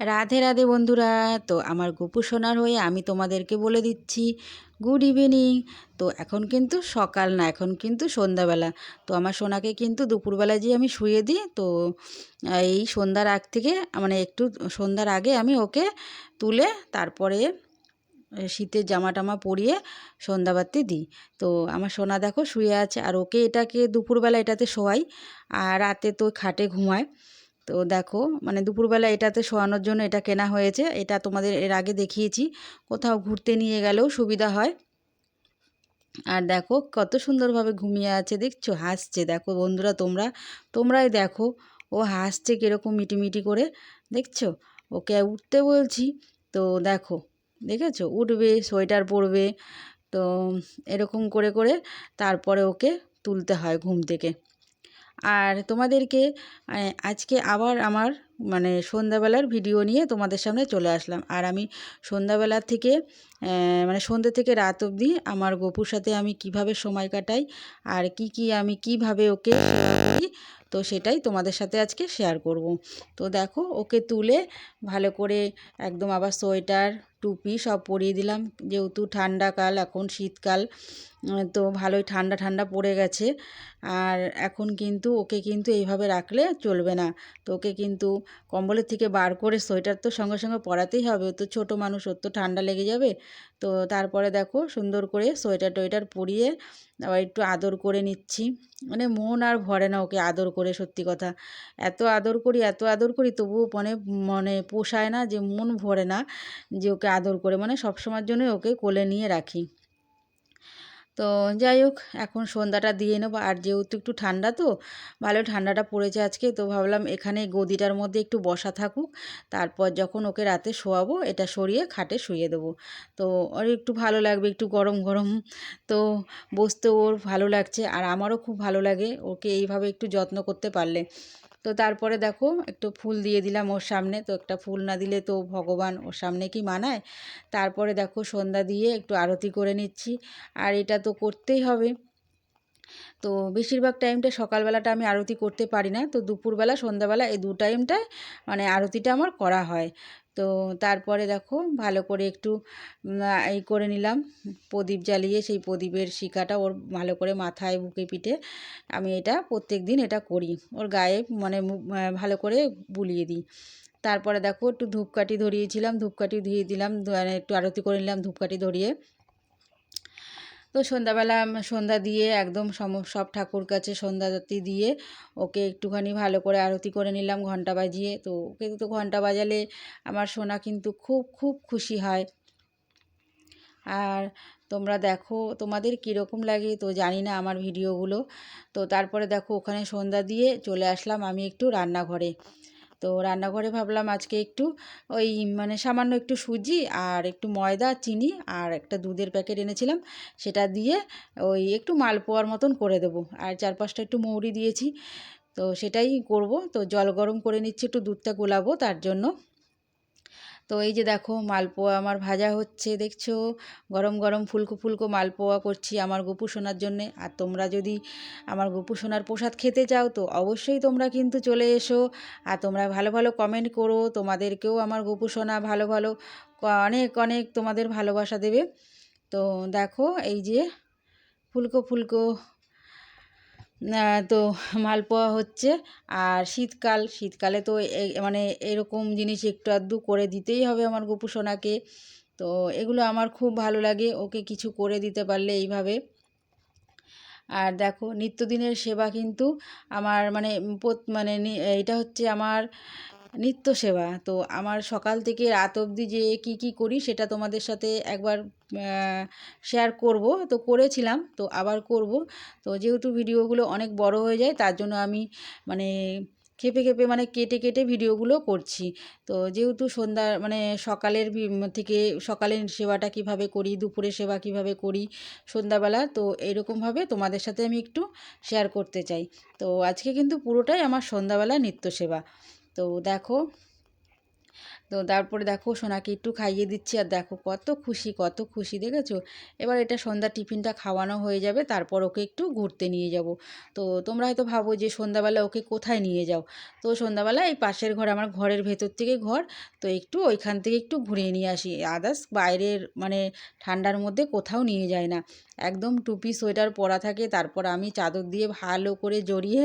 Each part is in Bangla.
রাধে রাধে বন্ধুরা। তো আমার গোপু সোনার হয়ে আমি তোমাদেরকে বলে দিচ্ছি, গুড ইভিনিং। তো এখন কিন্তু সকাল না, এখন কিন্তু সন্ধ্যাবেলা। তো আমার সোনাকে কিন্তু দুপুরবেলা যেয়ে আমি শুয়ে দিই। তো এই সন্ধ্যার আগ থেকে মানে একটু সন্ধ্যার আগে আমি ওকে তুলে তারপরে শীতের জামা টামা পরিয়ে সন্ধ্যাবাতি দিই। তো আমার সোনা দেখো শুয়ে আছে, আর ওকে এটাকে দুপুরবেলা এটাতে শোয়াই, আর রাতে তো খাটে ঘুমায়। তো দেখো মানে দুপুরবেলা এটাতে শোয়ানোর জন্য এটা কেনা হয়েছে। এটা তোমাদের এর আগে দেখিয়েছি। কোথাও ঘুরতে নিয়ে গেলেও সুবিধা হয়। আর দেখো, কত সুন্দরভাবে ঘুমিয়ে আছে, দেখছ? হাসছে। দেখো বন্ধুরা, তোমরা, তোমরাই দেখো, ও হাসছে কীরকম মিটিমিটি করে। দেখছ? ওকে উঠতে বলছি। তো দেখো, দেখেছ? উঠবে, সোয়েটার পরবে। তো এরকম করে করে তারপরে ওকে তুলতে হয় ঘুম থেকে। আর তোমাদেরকে আজকে আবার আমার মানে সন্ধ্যাবেলার ভিডিও নিয়ে তোমাদের সামনে চলে আসলাম। আর আমি সন্ধ্যাবেলার থেকে মানে সন্ধ্যে থেকে রাত অবধি আমার গোপুর সাথে আমি কীভাবে সময় কাটাই, আর কি কি আমি কীভাবে ওকে তো সেটাই তোমাদের সাথে আজকে শেয়ার করব। তো দেখো, ওকে তুলে ভালো করে একদম আবার সোয়েটার, টুপি সব পরিয়ে দিলাম। যেহেতু ঠান্ডাকাল এখন শীতকাল তো ভালোই ঠান্ডা ঠান্ডা পড়ে গেছে। আর এখন কিন্তু ওকে কিন্তু এইভাবে রাখলে চলবে না। তো ওকে কিন্তু কম্বলের থেকে বার করে সোয়েটার তো সঙ্গে সঙ্গে পরাতেই হবে। তো ছোট মানুষ, ওর তো ঠান্ডা লেগে যাবে। তো তারপরে দেখো সুন্দর করে সোয়েটার টোয়েটার পরিয়ে আবার একটু আদর করে নিচ্ছি। মানে মন আর ভরে না ওকে আদর করে, সত্যি কথা। এত আদর করি, এত আদর করি, তবুও মনে মানে পোষায় না যে, মন ভরে না যে, ওকে আদর করে। মানে সবসময়ের জন্যই ওকে কোলে নিয়ে রাখি। তো যাই হোক, এখন সন্ধ্যাটা দিয়ে নেব। আর যেহেতু একটু ঠান্ডা তো, ভালো ঠান্ডাটা পড়েছে আজকে, তো ভাবলাম এখানে গদিটার মধ্যে একটু বসা থাকুক। তারপর যখন ওকে রাতে শোয়াবো, এটা সরিয়ে খাটে শুয়ে দেবো। তো ওর একটু ভালো লাগবে, একটু গরম গরম। তো বসতে ওর ভালো লাগছে, আর আমারও খুব ভালো লাগে ওকে এইভাবে একটু যত্ন করতে পারলে। তো তারপরে দেখো একটু ফুল দিয়ে দিলাম ওর সামনে। তো একটা ফুল না দিলে তো ভগবান ওর সামনে কি মানায়? তারপরে দেখো সন্ধ্যা দিয়ে একটু আরতি করে নিচ্ছি। আর এটা তো করতেই হবে। তো বেশিরভাগ টাইমটা সকালবেলাটা আমি আরতি করতে পারি না। তো দুপুরবেলা, সন্ধ্যাবেলা এই দু টাইমটায় মানে আরতিটা আমার করা হয়। তো তারপরে দেখো ভালো করে একটু এই করে নিলাম। প্রদীপ জ্বালিয়ে সেই প্রদীপের শিকাটা ওর ভালো করে মাথায়, বুকে, পিঠে আমি এটা প্রত্যেক দিন এটা করি। ওর গায়ে মানে ভালো করে বুলিয়ে দিই। তারপরে দেখো একটু ধূপকাঠি ধরিয়েছিলাম, ধূপকাঠি ধুয়ে দিলাম একটু আরতি করে নিলাম, ধূপকাঠি ধরিয়ে তো সন্ধ্যাবেলা সন্ধ্যা দিয়ে একদম সম, সব ঠাকুর কাছে সন্ধ্যাতি দিয়ে ওকে একটুখানি ভালো করে আরতি করে নিলাম ঘণ্টা বাজিয়ে। তো ওকে তো ঘণ্টা বাজালে আমার সোনা কিন্তু খুব খুব খুশি হয়। আর তোমরা দেখো তোমাদের কীরকম লাগে, তো জানি না আমার ভিডিওগুলো। তো তারপরে দেখো ওখানে সন্ধ্যা দিয়ে চলে আসলাম আমি একটু রান্নাঘরে। তো রান্নাঘরে ভাবলাম আজকে একটু ওই মানে সামান্য একটু সুজি আর একটু ময়দা, চিনি আর একটা দুধের প্যাকেট এনেছিলাম। সেটা দিয়ে ওই একটু মালপোয়ার মতন করে দেবো। আর চার পাঁচটা একটু মৌরি দিয়েছি। তো সেটাই করব। তো জল গরম করে নিচ্ছি, একটু দুধটা গোলাবো তার জন্য। তো এই যে দেখো মালপোয়া আমার ভাজা হচ্ছে, দেখছ? গরম গরম ফুলকো ফুলকো মালপোয়া করছি আমার গোপু সোনার জন্যে। আর তোমরা যদি আমার গোপু সোনার প্রসাদ খেতে চাও তো অবশ্যই তোমরা কিন্তু চলে এসো। আর তোমরা ভালো ভালো কমেন্ট করো, তোমাদেরকেও আমার গোপু সোনা ভালো ভালো, অনেক অনেক তোমাদের ভালোবাসা দেবে। তো দেখো এই যে ফুলকো ফুলকো তো মালপোয়া হচ্ছে আর শীতকাল, শীতকালে তো মানে এরকম জিনিস একটু আধটু করে দিতেই হবে আমার গোপু সোনাকে। তো এগুলো আমার খুব ভালো লাগে, ওকে কিছু করে দিতে পারলে এইভাবে। আর দেখো, নিত্যদিনের সেবা কিন্তু আমার মানে মানে এটা হচ্ছে আমার নিত্য সেবা। তো আমার সকাল থেকে রাত অবধি যে কি কি করি সেটা তোমাদের সাথে একবার শেয়ার করব। তো করেছিলাম, তো আবার করব। তো যেহেতু ভিডিওগুলো অনেক বড় হয়ে যায়, তার জন্য আমি মানে খেপে খেপে মানে কেটে কেটে ভিডিওগুলো করছি। তো যেহেতু সন্ধ্যা মানে সকালের থেকে সকালের সেবাটা কীভাবে করি, দুপুরের সেবা কীভাবে করি সন্ধ্যাবেলা, তো এইরকমভাবে তোমাদের সাথে আমি একটু শেয়ার করতে চাই। তো আজকে কিন্তু পুরোটাই আমার সন্ধ্যাবেলা নিত্য সেবা। তো দেখো তো তারপরে দেখো সোনাকে একটু খাইয়ে দিচ্ছি আর দেখো কত খুশি কত খুশি, দেখেছ? এবার এটা সন্ধ্যা টিফিনটা খাওয়ানো হয়ে যাবে, তারপর ওকে একটু ঘুরতে নিয়ে যাব। তো তোমরা হয়তো ভাবো যে সন্ধ্যাবেলা ওকে কোথায় নিয়ে যাও? তো সন্ধ্যাবেলা এই পাশের ঘর, আমার ঘরের ভেতর থেকে ঘর, তো একটু ওইখান থেকে একটু ঘুরিয়ে নিয়ে আসি। আদার্স বাইরের মানে ঠান্ডার মধ্যে কোথাও নিয়ে যায় না। একদম টুপি, সোয়েটার পরা থাকে, তারপর আমি চাদর দিয়ে ভালো করে জড়িয়ে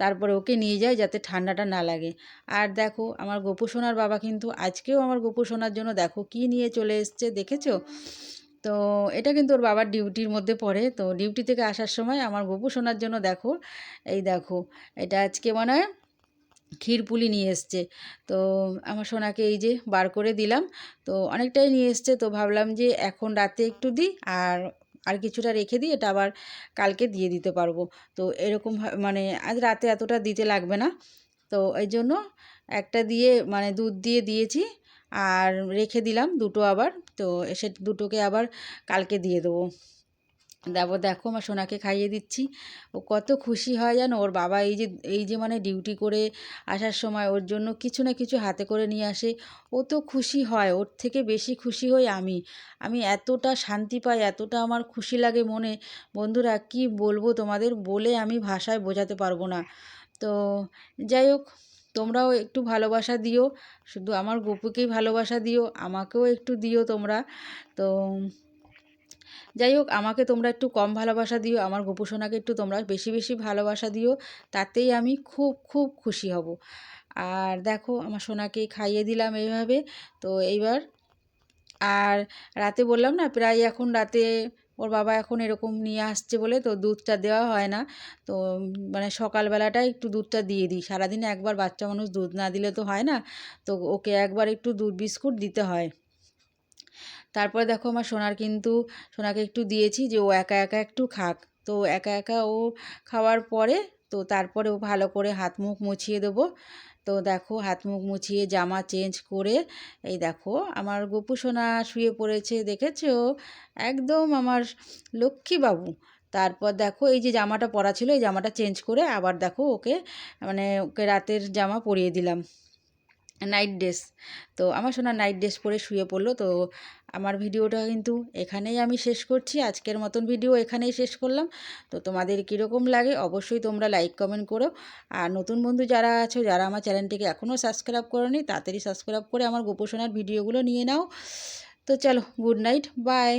তারপরে ওকে নিয়ে যাই যাতে ঠান্ডাটা না লাগে। আর দেখো, আমার গোপু সোনার বাবা কিন্তু আজকেও আমার গোপু শোনার জন্য দেখো কি নিয়ে চলে এসছে, দেখেছ? তো এটা কিন্তু ওর বাবার ডিউটির মধ্যে পড়ে। তো ডিউটি থেকে আসার সময় আমার গোপু শোনার জন্য দেখো, এই দেখো, এটা আজকে মনে হয় ক্ষীরপুলি নিয়ে এসছে। তো আমার সোনাকে এই যে বার করে দিলাম। তো অনেকটাই নিয়ে এসছে, তো ভাবলাম যে এখন রাতে একটু দিই আর আর কিছুটা রেখে দিই, এটা আবার কালকে দিয়ে দিতে পারব। তো এরকম মানে আজ রাতে এতটা দিতে লাগবে না। তো এই জন্য একটা দিয়ে মানে দুধ দিয়ে দিয়েছি আর রেখে দিলাম দুটো আবার। তো সে দুটোকে আবার কালকে দিয়ে দেবো। তারপর দেখো আমার সোনাকে খাইয়ে দিচ্ছি। ও কত খুশি হয় জানো? ওর বাবা এই যে এই যে মানে ডিউটি করে আসার সময় ওর জন্য কিছু না কিছু হাতে করে নিয়ে আসে। ও তো খুশি হয়, ওর থেকে বেশি খুশি হই আমি। আমি এতটা শান্তি পাই, এতটা আমার খুশি লাগে মনে। বন্ধুরা, কি বলব তোমাদের? বলে আমি ভাষায় বোঝাতে পারব না। তো যাই হোক তোমরাও একটু ভালোবাসা দিও। শুধু আমার গপুকেই ভালোবাসা দিও, আমাকেও একটু দিও তোমরা। তো যাই হোক, আমাকে তোমরা একটু কম ভালোবাসা দিও, আমার গোপুসোনাকে একটু তোমরা বেশি বেশি ভালোবাসা দিও, তাতেই আমি খুব খুব খুশি হব। আর দেখো, আমার সোনাকে খাইয়ে দিলাম এইভাবে। তো এইবার, আর রাতে বললাম না, প্রায় এখন রাতে ওর বাবা এখন এরকম নিয়ে আসছে বলে তো দুধটা দেওয়া হয় না। তো মানে সকালবেলাটাই একটু দুধটা দিয়ে দিই। সারাদিন একবার বাচ্চা মানুষ দুধ না দিলে তো হয় না। তো ওকে একবার একটু দুধ বিস্কুট দিতে হয়। তারপরে দেখো আমার সোনার কিন্তু, সোনাকে একটু দিয়েছি যে ও একা একা একটু খাক। তো একা একা ও খাওয়ার পরে তো তারপরে ও ভালো করে হাত মুখ মুছিয়ে দেবো। তো দেখো হাত মুখ মুছিয়ে জামা চেঞ্জ করে, এই দেখো আমার গোপুসোনা শুয়ে পড়েছে দেখেছ? একদম আমার লক্ষ্মীবাবু তারপর দেখো এই যে জামাটা পরা ছিল, এই জামাটা চেঞ্জ করে আবার দেখো ওকে মানে ওকে রাতের জামা পরিয়ে দিলাম। Night dress. তো আমার সোনা নাইট ড্রেস পরে শুয়ে পড়ল, তো আমার ভিডিওটা কিন্তু এখানেই আমি শেষ করছি। আজকের মতন ভিডিও এখানেই শেষ করলাম। তো তোমাদের কীরকম লাগে অবশ্যই তোমরা লাইক কমেন্ট করো। আর নতুন বন্ধু যারা আছো, যারা আমার চ্যানেলটিকে এখনও সাবস্ক্রাইব করোনি, তাড়াতাড়ি সাবস্ক্রাইব করে আমার গোপোষণার ভিডিওগুলো নিয়ে নাও। তো চলো গুড নাইট বাই